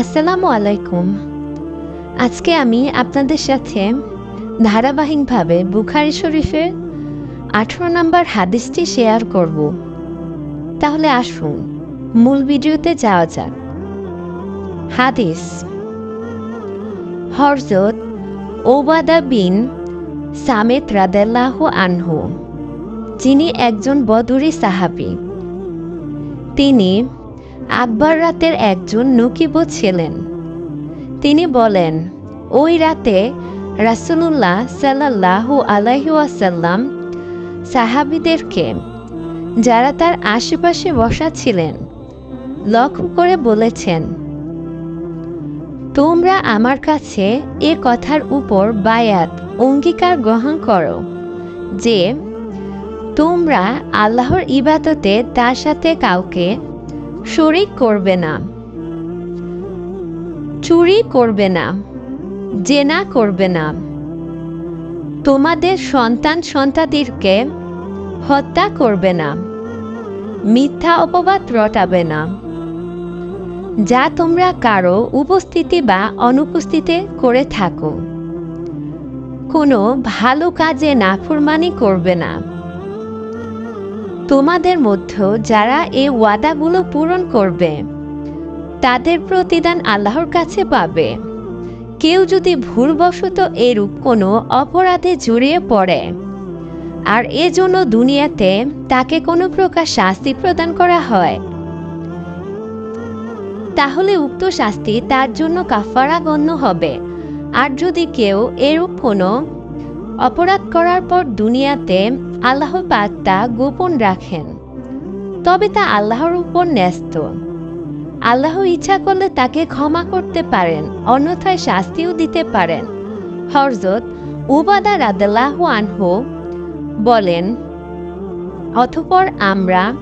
আসসালামু আলাইকুম। আজকে আমি আপনাদের সাথে ধারাবাহিকভাবে বুখারি শরীফের আঠেরো নম্বর হাদিসটি শেয়ার করব। তাহলে আসুন, মূল ভিডিওতে যাওয়া যাক। হাদিস হরজত ওবাদা বিন সামেত রাদেল্লাহ আনহু, যিনি একজন বদুরি সাহাবি। তিনি আকবর রাতের একজন নকিব ছিলেন। তিনি বলেন, ওই রাতে রাসুলুল্লাহ সাল্লাহু আলাইসাল্লাম সাহাবিদেরকে, যারা তার আশেপাশে বসা ছিলেন, লক্ষ্য করে বলেছেন, তোমরা আমার কাছে এ কথার উপর বায়াত, অঙ্গীকার গ্রহণ করো, যে তোমরা আল্লাহর ইবাদতে তার সাথে কাউকে শরিক করবে না। চুরি করবে না। জেনা করবে না। তোমাদের সন্তান সন্তানদেরকে হত্যা করবে না। মিথ্যা অপবাদ রটাবে না। যা তোমরা কারও উপস্থিতি বা অনুপস্থিতি করে থাকো। কোনো ভালো কাজে নাফরমানি করবে না। তোমাদের মধ্যে যারা এই ওয়াদাগুলো পূরণ করবে, তাদের প্রতিদান আল্লাহর কাছে পাবে। কেউ যদি ভুলবশত এরূপ কোনো অপরাধে জড়িয়ে পড়ে, আর এজন্য দুনিয়াতে তাকে কোনো প্রকার শাস্তি প্রদান করা হয়, তাহলে উক্ত শাস্তি তার জন্য কাফারা গণ্য হবে। আর যদি কেউ এরূপ কোনো অপরাধ করার পর দুনিয়াতে আল্লাহ পাক তা গোপন রাখেন। তবে তা আল্লাহর উপর ন্যস্ত। আল্লাহ ইচ্ছা করলে তাকে ক্ষমা করতে পারেন, অন্যথায় শাস্তিও দিতে পারেন। হরজত উবাদা রাদাল্লাহ আনহু বলেন অথপর আমরা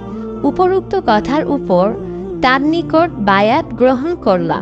উপরোক্ত কথার উপর তার নিকট বায়াত গ্রহণ করলাম।